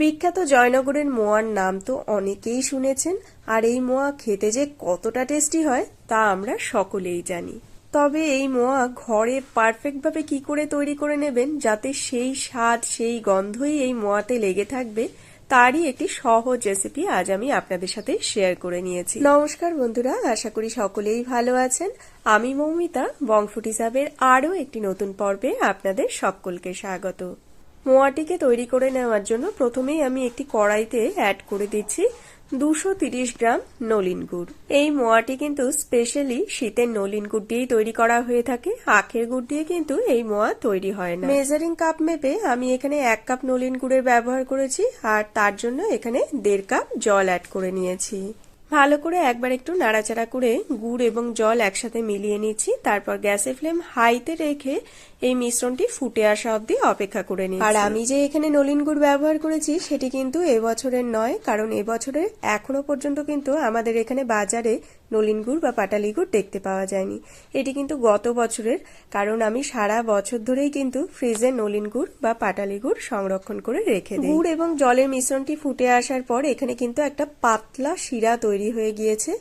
বিখ্যাত জয়নগরের মোয়ার নাম তো অনেকেই শুনেছেন, আর এই মোয়া খেতে যে কতটা টেস্টি হয় তা আমরা সকলেই জানি। তবে এই মোয়া ঘরে পারফেক্টভাবে কি করে তৈরি করে নেবেন, যাতে সেই স্বাদ, সেই গন্ধই এই মোয়াতে লেগে থাকবে, তারই একটি সহজ রেসিপি আজ আমি আপনাদের সাথে শেয়ার করে নিয়েছি। নমস্কার বন্ধুরা, আশা করি সকলেই ভালো আছেন। আমি মৌমিতা, বংফুটি সাবের আরও একটি নতুন পর্বে আপনাদের সকলকে স্বাগত। মোয়াটিকে তৈরি করে নেওয়ার জন্য প্রথমেই আমি একটি কড়াইতে অ্যাড করে দিচ্ছি দুশো গ্রাম নলিন গুড়। এই মোয়াটি কিন্তু স্পেশালি শীতের নলিন গুড় দিয়েই তৈরি করা হয়ে থাকে, আখের গুড় দিয়ে কিন্তু এই মোয়া তৈরি হয় না। মেজারিং কাপ মেপে আমি এখানে এক কাপ নলিন গুড়ের ব্যবহার করেছি, আর তার জন্য এখানে দেড় কাপ জল অ্যাড করে নিয়েছি। ভালো করে একবার একটু নাড়াচাড়া করে গুড় এবং জল একসাথে মিলিয়ে নিচ্ছি, তারপর গ্যাসের ফ্লেম হাইতে রেখে এই মিশ্রণটি ফুটে আসা অবধি অপেক্ষা করে নিই আর আমি যে এখানে নলিন গুড় ব্যবহার করেছি, সেটি কিন্তু এবছরের নয়, কারণ এবছরের এখনও পর্যন্ত কিন্তু আমাদের এখানে বাজারে নলিন গুড় বা পাটালি গুড় দেখতে পাওয়া যায়নি। এটি কিন্তু গত বছরের, কারণ আমি সারা বছর ধরেই কিন্তু ফ্রিজে নলিন গুড় বা পাটালি গুড় সংরক্ষণ করে রেখে দিই। গুড় এবং জলের মিশ্রণটি ফুটে আসার পর এখানে কিন্তু একটা পাতলা শিরা তৈরি হয়ে গিয়েছে।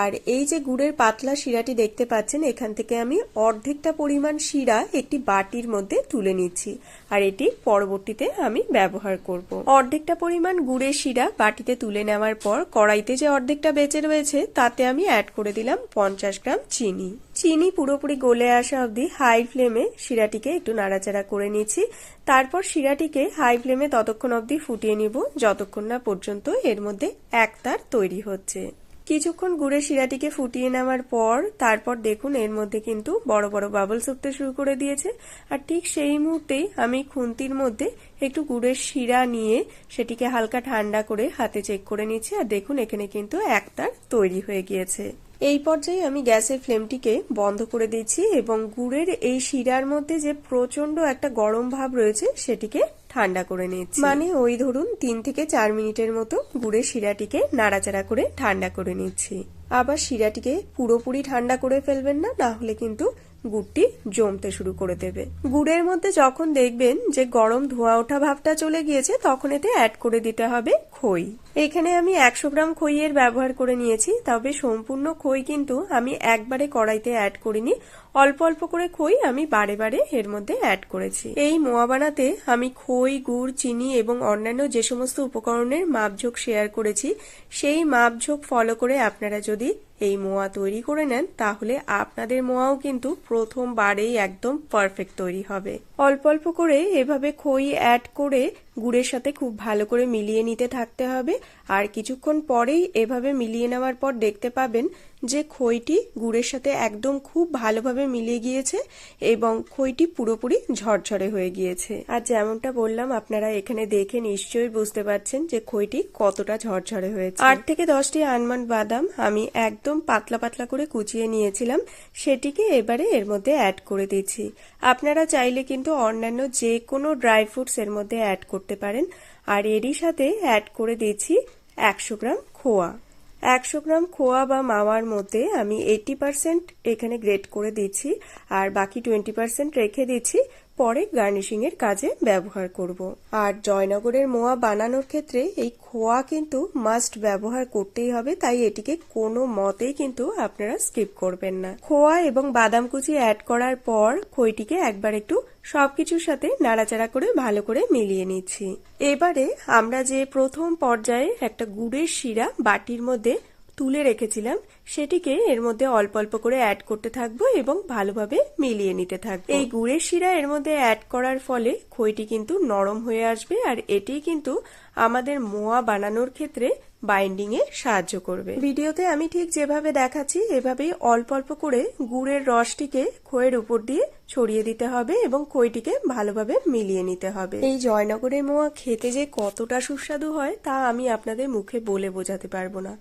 আর এই যে গুড়ের পাতলা শিরাটি দেখতে পাচ্ছেন, এখান থেকে আমি অর্ধেকটা পরিমাণ শিরা একটি বাটির মধ্যে তুলে নিচ্ছি। আর এটি পরবর্তীতে আমি ব্যবহার করব। অর্ধেকটা পরিমাণ গুড়ের শিরা বাটিতে তুলে নেওয়ার পর কড়াইতে যে অর্ধেকটা বেঁচে রয়েছে, তাতে আমি অ্যাড করে দিলাম পঞ্চাশ গ্রাম চিনি। চিনি পুরোপুরি গলে আসা অবধি হাই ফ্লেমে শিরাটিকে একটু নাড়াচাড়া করে নিচ্ছি। তারপর শিরাটিকে হাই ফ্লেমে ততক্ষণ অবধি ফুটিয়ে নিব, যতক্ষণ না পর্যন্ত এর মধ্যে এক তার তৈরি হচ্ছে। কিছুক্ষণ গুড়ের শিরাটিকে ফুটিয়ে নেওয়ার পর, তারপর দেখুন এর মধ্যে কিন্তু বড় বড় বাবলস উঠতে শুরু করে দিয়েছে। আর ঠিক সেই মুহূর্তেই আমি খুন্তির মধ্যে একটু গুড়ের শিরা নিয়ে সেটিকে হালকা ঠান্ডা করে হাতে চেক করে নিচ্ছি আর দেখুন এখানে কিন্তু একতার তৈরি হয়ে গিয়েছে। এই পর্যায়ে আমি গ্যাসের ফ্লেমটিকে বন্ধ করে দিচ্ছি এবং গুড়ের এই শিরার মধ্যে যে প্রচণ্ড একটা গরম ভাব রয়েছে সেটিকে ঠান্ডা করে নিচ্ছি। মানে ওই ধরুন তিন থেকে চার মিনিটের মতো গুড়ের শিরাটিকে নাড়াচাড়া করে ঠান্ডা করে নিচ্ছি। আবার শিরাটিকে পুরোপুরি ঠান্ডা করে ফেলবেন না না হলে কিন্তু গুড়টি জমতে শুরু করে দেবে। গুড়ের মধ্যে যখন দেখবেন যে গরম ধোয়া ওঠা ভাবটা চলে গিয়েছে, তখন এতে অ্যাড করে দিতে হবে খই। এখানে আমি একশো গ্রাম খইয়ের ব্যবহার করে নিয়েছি, তবে সম্পূর্ণ খই কিন্তু আমি একবারে কড়াইতে অ্যাড করিনি। অল্প অল্প করে খই আমি বারে বারে এর মধ্যে অ্যাড করেছি। এই মোয়া বানাতে আমি খই, গুড়, চিনি এবং অন্যান্য যে সমস্ত উপকরণের মাপঝোঁক শেয়ার করেছি, সেই মাপঝোঁক ফলো করে আপনারা যদি এই মোয়া তৈরি করে নেন, তাহলে আপনাদের মোয়াও কিন্তু প্রথমবারেই একদম পারফেক্ট তৈরি হবে। অল্প অল্প করে এভাবে খই অ্যাড করে গুড়ের সাথে খুব ভালো করে মিলিয়ে নিতে থাকতে হবে। আর কিছুক্ষণ পরেই এভাবে মিলিয়ে নেওয়ার পর দেখতে পাবেন যে খইটি গুড়ের সাথে একদম খুব ভালোভাবে মিলিয়ে গিয়েছে এবং খইটি পুরোপুরি ঝরঝরে হয়ে গিয়েছে। আর যেমনটা বললাম, আপনারা এখানে দেখে নিশ্চয়ই বুঝতে পারছেন যে খইটি কতটা ঝরঝরে হয়েছে। আট থেকে দশটি আনমন্ড বাদাম আমি একদম পাতলা পাতলা করে কুচিয়ে নিয়েছিলাম। সেটিকে এবারে এর মধ্যে অ্যাড করে দিচ্ছি। আপনারা চাইলে কিন্তু অন্যান্য যে কোনো ড্রাই ফ্রুটস এর মধ্যে অ্যাড করতে পারেন। আর এরই সাথে অ্যাড করে দিচ্ছি একশো গ্রাম খোয়া। একশো গ্রাম খোয়া বা মাওয়ার মধ্যে আমি এইটি পার্সেন্ট এখানে গ্রেড করে দিচ্ছি, আর বাকি টোয়েন্টি পার্সেন্ট রেখে দিচ্ছি। পরে গার্নিশিং এর কাজে ব্যবহার করব। আর জয়নগরের মোয়া বানানোর ক্ষেত্রে এই খোয়া কিন্তু মাস্ট ব্যবহার করতেই হবে, তাই এটিকে কোনো মতেই কিন্তু আপনারা স্কিপ করবেন না। খোয়া এবং বাদাম কুচি অ্যাড করার পর খইটিকে একবার একটু সবকিছুর সাথে নাড়াচাড়া করে ভালো করে মিলিয়ে নিচ্ছি। এবারে আমরা যে প্রথম পর্যায়ে একটা গুড়ের শিরা বাটির মধ্যে তুলে রেখেছিলাম, সেটিকে এর মধ্যে অল্প অল্প করে অ্যাড করতে থাকব এবং ভালোভাবে মিলিয়ে নিতে থাকব। এই গুড়ের শিরা এর মধ্যে অ্যাড করার ফলে খইটি কিন্তু নরম হয়ে আসবে আর এটি কিন্তু আমাদের মোয়া বানানোর ক্ষেত্রে বাইন্ডিং এ সাহায্য করবে। ভিডিওতে আমি ঠিক যেভাবে দেখাচ্ছি, এভাবেই অল্প অল্প করে গুড়ের রসটিকে খইয়ের উপর দিয়ে ছড়িয়ে দিতে হবে এবং খইটিকে ভালোভাবে মিলিয়ে নিতে হবে। এই জয়নগরের মোয়া খেতে যে কতটা সুস্বাদু হয় তা আমি আপনাদের মুখে বলে বোঝাতে পারব না।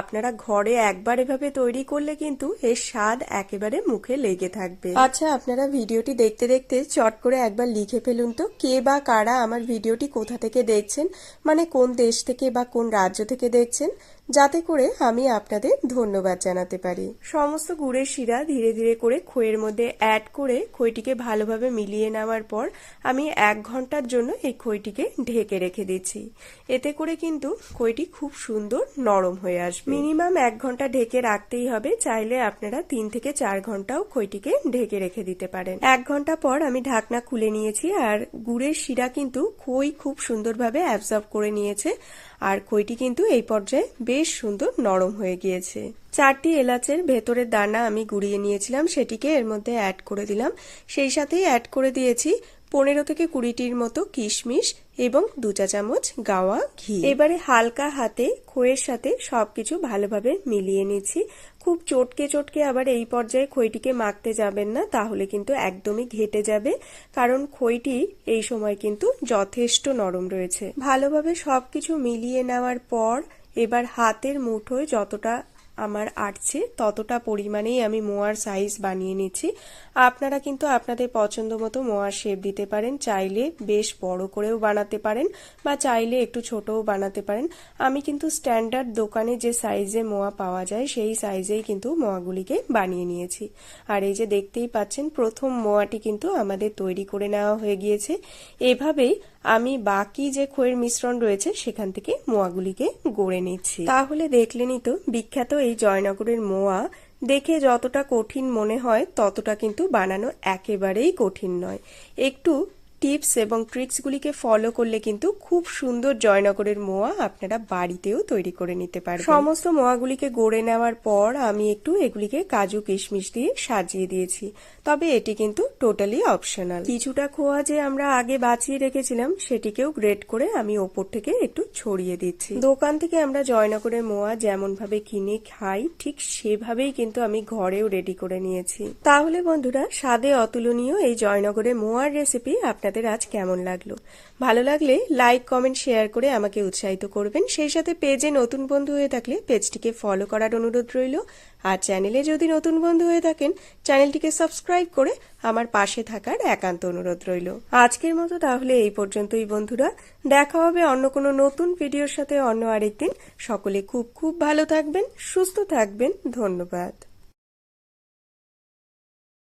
আপনারা ঘরে একবার এভাবে তৈরি করলে কিন্তু এর স্বাদ একেবারে মুখে লেগে থাকবে। আচ্ছা আপনারা ভিডিওটি দেখতে দেখতে চট করে একবার লিখে ফেলুন তো কে বা কারা আমার ভিডিওটি কোথা থেকে দেখছেন? মানে কোন দেশ থেকে বা কোন রাজ্য থেকে দেখছেন? যাতে করে আমি আপনাদের ধন্যবাদ জানাতে পারি। সমস্ত গুড়ের শিরা ধীরে ধীরে করে খইয়ের মধ্যে অ্যাড করে খইটিকে ভালোভাবে মিলিয়ে নেওয়ার পর আমি এক ঘণ্টার জন্য এই খইটিকে ঢেকে রেখে দিচ্ছি। এতে করে কিন্তু খইটি খুব সুন্দর নরম হয়ে আসবে। মিনিমাম এক ঘণ্টা ঢেকে রাখতেই হবে, চাইলে আপনারা তিন থেকে চার ঘন্টাও খইটিকে ঢেকে রেখে দিতে পারেন। এক ঘণ্টা পর আমি ঢাকনা খুলে নিয়েছি আর গুড়ের শিরা কিন্তু খই খুব সুন্দরভাবে অ্যাবজর্ব করে নিয়েছে। আর খইটি কিন্তু এই পর্যায়ে বেশ সুন্দর নরম হয়ে গিয়েছে। চারটি এলাচের ভেতরের দানা আমি গুঁড়িয়ে নিয়েছিলাম, সেটিকে এর মধ্যে অ্যাড করে দিলাম। সেই সাথেই অ্যাড করে দিয়েছি পনেরো থেকে কুড়িটির মতো কিশমিশ এবং দু চা চামচ গাওয়া ঘি। এবারে হালকা হাতে খইয়ের সাথে সবকিছু ভালোভাবে মিলিয়ে নিচ্ছি। খুব চটকে চটকে আবার এই পর্যায়ে খইটিকে মাখতে যাবেন না, তাহলে কিন্তু একদমই ঘেটে যাবে। কারণ খইটি এই সময় কিন্তু যথেষ্ট নরম রয়েছে। ভালোভাবে সবকিছু মিলিয়ে নেওয়ার পর এবার হাতের মুঠোয় যতটা আমার আটছে, ততটা পরিমাণেই আমি মোয়ার সাইজ বানিয়ে নিচ্ছি। আপনারা কিন্তু আপনাদের পছন্দ মতো মোয়ার শেপ দিতে পারেন, চাইলে বেশ বড় করেও বানাতে পারেন বা চাইলে একটু ছোটও বানাতে পারেন। আমি কিন্তু স্ট্যান্ডার্ড দোকানে যে সাইজে মোয়া পাওয়া যায়, সেই সাইজেই কিন্তু মোয়াগুলিকে বানিয়ে নিয়েছি। আর এই যে দেখতেই পাচ্ছেন, প্রথম মোয়াটি কিন্তু আমাদের তৈরি করে নেওয়া হয়ে গিয়েছে। এভাবেই আমি বাকি যে খইয়ের মিশ্রণ রয়েছে, সেখান থেকে মোয়াগুলিকে গড়ে নিচ্ছি। তাহলে দেখলেনই তো, বিখ্যাত এই জয়নগরের মোয়া দেখে যতটা কঠিন মনে হয়, ততটা কিন্তু বানানো একেবারেই কঠিন নয়। একটু টিপস এবং ট্রিক্সগুলিকে ফলো করলে কিন্তু খুব সুন্দর জয়নগরের মোয়া আপনারা বাড়িতেও তৈরি করে নিতে পারবেন। সমস্ত মোয়াগুলিকে গড়ে নেওয়ার পর আমি একটু এগুলিকে কাজু কিশমিশ দিয়ে সাজিয়ে দিয়েছি। তবে এটি কিন্তু টোটালি অপশনাল কিছুটা খোয়া যে আমরা আগে বাঁচিয়ে রেখেছিলাম, সেটিকেও গ্রেট করে আমি ওপর থেকে একটু ছড়িয়ে দিচ্ছি। দোকান থেকে আমরা জয়নগরের মোয়া যেমন ভাবে কিনে খাই, ঠিক সেভাবেই কিন্তু আমি ঘরেও রেডি করে নিয়েছি। তাহলে বন্ধুরা, স্বাদে অতুলনীয় এই জয়নগরের মোয়ার রেসিপি আপনার আপনাদের আজ কেমন লাগল? ভালো লাগলে লাইক কমেন্ট শেয়ার করে আমাকে উৎসাহিত করবেন। সেই সাথে পেজে নতুন বন্ধু হয়ে থাকলে পেজটিকে ফলো করার অনুরোধ রইল। আর চ্যানেলে যদি নতুন বন্ধু হয়ে থাকেন চ্যানেলটিকে সাবস্ক্রাইব করে আমার পাশে থাকার একান্ত অনুরোধ রইল। আজকের মতো তাহলে এই পর্যন্তই বন্ধুরা। দেখা হবে অন্য কোনো নতুন ভিডিওর সাথে অন্য আরেকদিন। সকলে খুব খুব ভালো থাকবেন, সুস্থ থাকবেন। ধন্যবাদ।